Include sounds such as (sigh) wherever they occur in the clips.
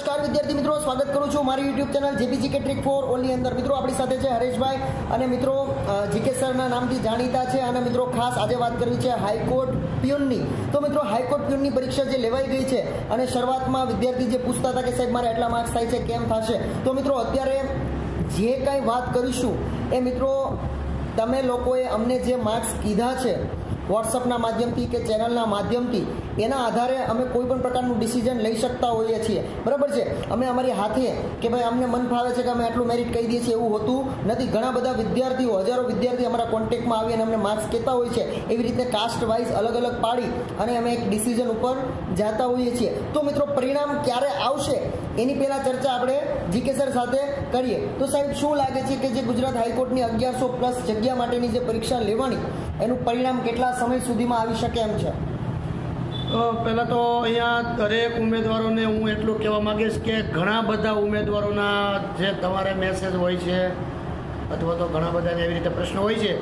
નમસ્કાર વિદ્યાર્થી મિત્રો, સ્વાગત કરું છું મારી યુટ્યુબ ચેનલ જેપીજી કે ટ્રીક ફોર ઓનલી અંદર. મિત્રો, આપણી સાથે છે હરેશભાઈ અને મિત્રો જીકે સરના નામથી જાણીતા છે અને મિત્રો, ખાસ આજે વાત કરવી છે હાઈકોર્ટ પ્યુનની. તો મિત્રો, હાઈકોર્ટ પ્યુનની પરીક્ષા જે લેવાઈ ગઈ છે અને શરૂઆતમાં વિદ્યાર્થી જે પૂછતા હતા કે સાહેબ, મારે એટલા માર્ક્સ થાય છે, કેમ થશે? તો મિત્રો, અત્યારે જે કાંઈ વાત કરીશું એ મિત્રો, તમે લોકોએ અમને જે માર્ક્સ કીધા છે વોટ્સઅપના માધ્યમથી કે ચેનલના માધ્યમથી એના આધારે અમે કોઈ પણ પ્રકારનું ડિસિઝન લઈ શકતા હોઈએ છીએ. બરાબર છે? અમે અમારી હાથે કે ભાઈ અમને મન ફાવે છે કે અમે આટલું મેરિટ કહી દઈએ છીએ એવું હોતું નથી. ઘણા બધા વિદ્યાર્થીઓ, હજારો વિદ્યાર્થી અમારા કોન્ટેક્ટમાં આવી અને અમને માર્ક્સ કહેતા હોય છે. એવી રીતે કાસ્ટ વાઇઝ અલગ અલગ પાડી અને અમે એક ડિસિઝન ઉપર જતા હોઈએ છીએ. તો મિત્રો પરિણામ ક્યારે આવશે? એની પહેલાં ચર્ચા આપણે જીકે સર સાથે કરીએ. તો સાહેબ, શું લાગે છે કે જે ગુજરાત હાઈકોર્ટની અગિયારસો પ્લસ જગ્યા માટેની જે પરીક્ષા લેવાની, એનું પરિણામ કેટલા સમય સુધીમાં આવી શકે એમ છે? પહેલાં તો અહીંયા દરેક ઉમેદવારોને હું એટલું કહેવા માગીશ કે ઘણા બધા ઉમેદવારોના જે તમારે મેસેજ હોય છે, અથવા તો ઘણા બધાને એવી રીતે પ્રશ્નો હોય છે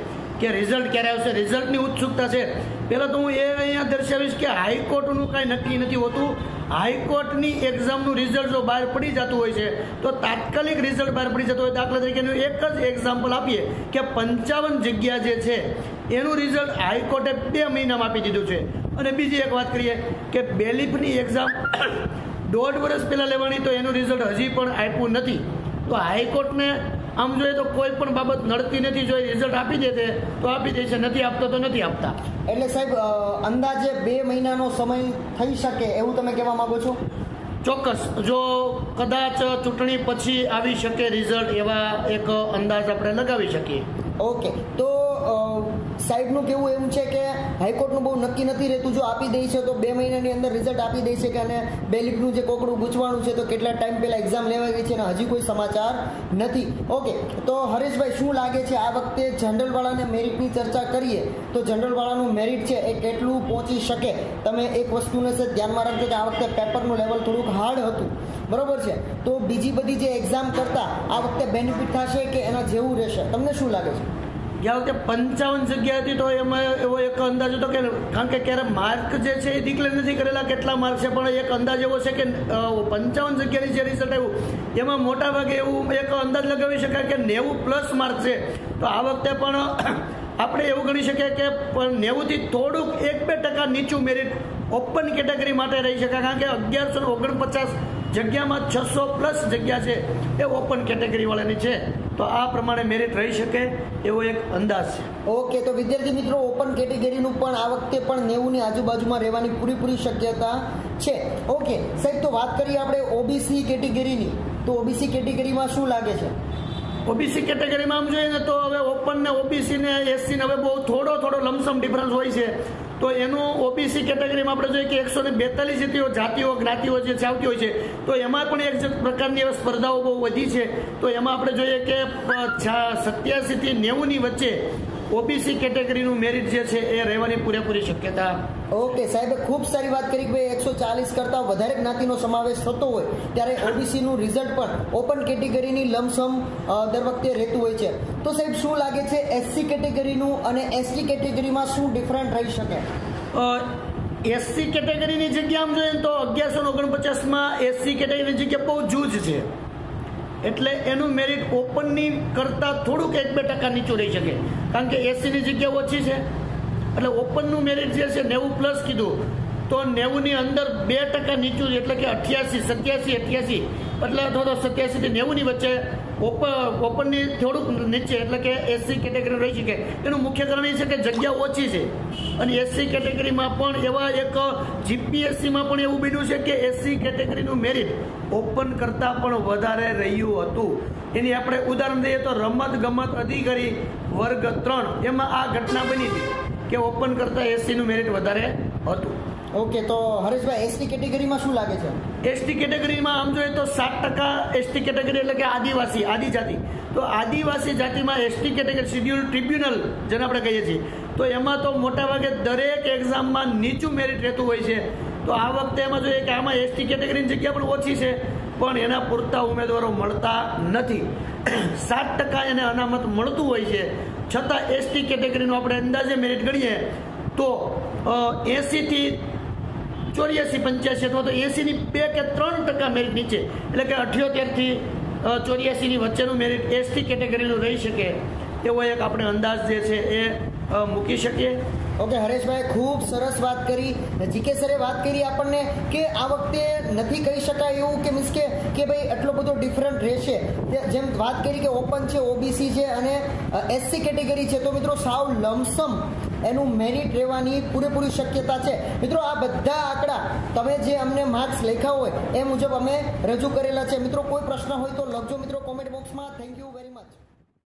કે રિઝલ્ટ ક્યારે આવશે? રિઝલ્ટની ઉત્સુકતા છે. પહેલાં તો હું એ અહીંયા દર્શાવીશ કે હાઈકોર્ટનું કાંઈ નક્કી નથી હોતું. હાઈકોર્ટની એક્ઝામનું રિઝલ્ટ જો બહાર પડી જતું હોય છે, તો તાત્કાલિક રિઝલ્ટ બહાર પડી જતું હોય. દાખલા તરીકેનું એક જ એક્ઝામ્પલ આપીએ કે પંચાવન જગ્યા જે છે, એનું રિઝલ્ટ હાઈકોર્ટે બે મહિનામાં આપી દીધું છે. અને બીજી એક વાત કરીએ કે બેલીફની એક્ઝામ (coughs) દોઢ વર્ષ પહેલાં લેવાની તો એનું રિઝલ્ટ હજી પણ આપ્યું નથી. તો હાઈકોર્ટને આમ જોઈએ તો કોઈ પણ બાબત નડતી નથી જો રિઝલ્ટ આપી દે તો આપી દે છે નથી આપતો તો નથી આપતા. એટલે સાહેબ અંદાજે બે મહિનાનો સમય થઈ શકે એવું તમે કહેવા માંગો છો? ચોક્કસ. જો કદાચ ચૂંટણી પછી આવી શકે રિઝલ્ટ એવા એક અંદાજ આપણે લગાવી શકીએ. ઓકે. તો સાહેબનું કેવું એવું છે કે હાઈકોર્ટનું બહુ નક્કી નથી રહેતું. જો આપી દે છે તો બે મહિનાની અંદર રિઝલ્ટ આપી દે છે કે અને બેલીફનું જે કોકડું ગૂંચવાનું છે તો કેટલા ટાઈમ પહેલાં એક્ઝામ લેવાઈ ગઈ છે અને હજી કોઈ સમાચાર નથી. ઓકે, તો હરેશભાઈ, શું લાગે છે આ વખતે જનરલવાળાને મેરિટની ચર્ચા કરીએ? તો જનરલવાળાનું મેરિટ છે એ કેટલું પહોંચી શકે? તમે એક વસ્તુને છે ધ્યાનમાં રાખજો કે આ વખતે પેપરનું લેવલ થોડુંક હાર્ડ હતું. બરોબર છે? તો બીજી બધી જે એક્ઝામ કરતાં આ વખતે બેનિફિટ થશે કે એના જેવું રહેશે? તમને શું લાગે છે? ગયા વખતે પંચાવન જગ્યા હતી તો એમાં એવો એક અંદાજ હતો કે, કારણ કે ક્યારે માર્ક જે છે એ ડિક્લેર નથી કરેલા, કેટલા માર્ક છે, પણ એક અંદાજ એવો છે કે પંચાવન જગ્યાની જે રિઝલ્ટ આવ્યું, એમાં મોટા ભાગે એવું એક અંદાજ લગાવી શકાય કે નેવું પ્લસ માર્ક છે. તો આ વખતે પણ (clears throat) આપણે એવું ગણી શકીએ કે નેવુંથી થોડુંક એક બે ટકા નીચું મેરિટ ઓપન કેટેગરી માટે રહી શકાય, કારણ કે અગિયારસો ઓગણપચાસ જગ્યામાં છસો પ્લસ જગ્યા છે એ ઓપન કેટેગરીવાળાની છે. તો આ પ્રમાણે મેરિટ રહી શકે એવો એક અંદાજ છે. ઓકે તો વિદ્યાર્થી મિત્રો ઓપન કેટેગરીનું પણ આ વખતે પણ નેવુંની આજુબાજુમાં રહેવાની પૂરેપૂરી શક્યતા છે. ઓકે સાહેબ તો વાત કરીએ આપણે ઓબીસી કેટેગરીની તો ઓબીસી કેટેગરીમાં શું લાગે છે? ઓબીસી કેટેગરીમાં આમ જોઈએ ને તો હવે ઓપન ને ઓબીસી ને એસસી ને હવે બહુ થોડો થોડો લમસમ ડિફરન્સ હોય છે. તો એનું ઓબીસી કેટેગરીમાં આપણે જોઈએ કે એકસો ને બેતાલીસ જેટલી જાતિઓ, જ્ઞાતિઓ જે આવતી હોય છે, તો એમાં પણ એક પ્રકારની એવી સ્પર્ધાઓ બહુ વધી છે. તો એમાં આપણે જોઈએ કે સત્યાસીથી નેવુંની વચ્ચે ઓબીસી કેટેગરીનું મેરિટ જે છે એ રહેવાની પૂરેપૂરી શક્યતા. ઓકે સાહેબ ખૂબ સારી વાત કરી કે ભાઈ એકસો ચાલીસ કરતાં વધારે જ્ઞાતિનો સમાવેશ થતો હોય ત્યારે ઓબીસીનું રિઝલ્ટ પણ ઓપન કેટેગરીની લમસમ દર વખતે રહેતું હોય છે. તો સાહેબ શું લાગે છે એસસી કેટેગરીનું અને એસટી કેટેગરીમાં શું ડિફરન્ટ રહી શકે? એસસી કેટેગરીની જગ્યા આમ જોઈએ તો અગિયારસો ઓગણપચાસમાં એસસી કેટેગરીની જગ્યા બહુ જૂજ છે. એટલે એનું મેરિટ ઓપનની કરતાં થોડુંક એક બે ટકા નીચું રહી શકે. કારણ કે એસીની જગ્યા ઓછી છે. એટલે ઓપનનું મેરિટ જે છે નેવું પ્લસ કીધું. તો નેવુંની અંદર બે ટકા નીચું એટલે કે અઠ્યાસી, સત્યાસી, અઠ્યાસી. એટલે અથવા તો સત્યાસીથી નેવુંની વચ્ચે ઓપનની થોડુંક નીચે, એટલે કે એસસી કેટેગરી રહી શકે. એનું મુખ્ય કારણ એ છે કે જગ્યા ઓછી છે. અને એસસી કેટેગરીમાં પણ એવા એક જીપીએસસીમાં પણ એવું બન્યું છે કે એસસી કેટેગરીનું મેરિટ ઓપન કરતાં પણ વધારે રહ્યું હતું. એની આપણે ઉદાહરણ દઈએ તો રમત ગમત અધિકારી વર્ગ ત્રણ, એમાં આ ઘટના બની હતી કે ઓપન કરતાં એસસીનું મેરિટ વધારે હતું. ઓકે, તો હરેશભાઈ એસટી કેટેગરીમાં શું લાગે છે? એસટી કેટેગરીમાં આમ જોઈએ તો સાત ટકા એસટી કેટેગરી એટલે કે આદિવાસી, આદિજાતિ. તો આદિવાસી જાતિમાં એસટી કેટેગરી શિડ્યુલ ટ્રિબ્યુનલ, જેને આપણે કહીએ છીએ. તો એમાં તો મોટાભાગે દરેક એક્ઝામમાં નીચું મેરિટ રહેતું હોય છે. તો આ વખતે એમાં જોઈએ કે આમાં એસટી કેટેગરીની જગ્યા પણ ઓછી છે, પણ એના પૂરતા ઉમેદવારો મળતા નથી. સાત ટકા એને અનામત મળતું હોય છે. છતાં એસટી કેટેગરીનો આપણે અંદાજે મેરિટ ગણીએ તો એંસીથી ચોર્યાસી પંચ્યાસી અથવા તો એંસીની બે કે ત્રણ ટકા મેરિટ નીચે. એટલે કે અઠ્યોતેરથી ચોર્યાસીની વચ્ચેનું મેરિટ એસટી કેટેગરીનું રહી શકે. એવો એક આપણે અંદાજ જે છે એ મૂકી શકીએ. ઓકે, હરેશભાઈ, ખૂબ સરસ વાત કરી. જીકે સરે વાત કરી આપણને કે આ વખતે નથી કહી શકાય એવું કે મીન્સ કે કે ભાઈ એટલો બધો ડિફરન્ટ રહેશે. જેમ વાત કરી કે ઓપન છે ઓબીસી છે અને એસસી કેટેગરી છે. તો મિત્રો, સાવ લમસમ એનું મેરિટ રહેવાની પૂરેપૂરી શક્યતા છે. મિત્રો, આ બધા આંકડા તમે જે અમને માર્ક્સ લખ્યા હોય, એ મુજબ અમે રજૂ કરેલા છે. મિત્રો, કોઈ પ્રશ્ન હોય તો લખજો મિત્રો કોમેન્ટ બોક્સમાં થેન્ક યુ વેરી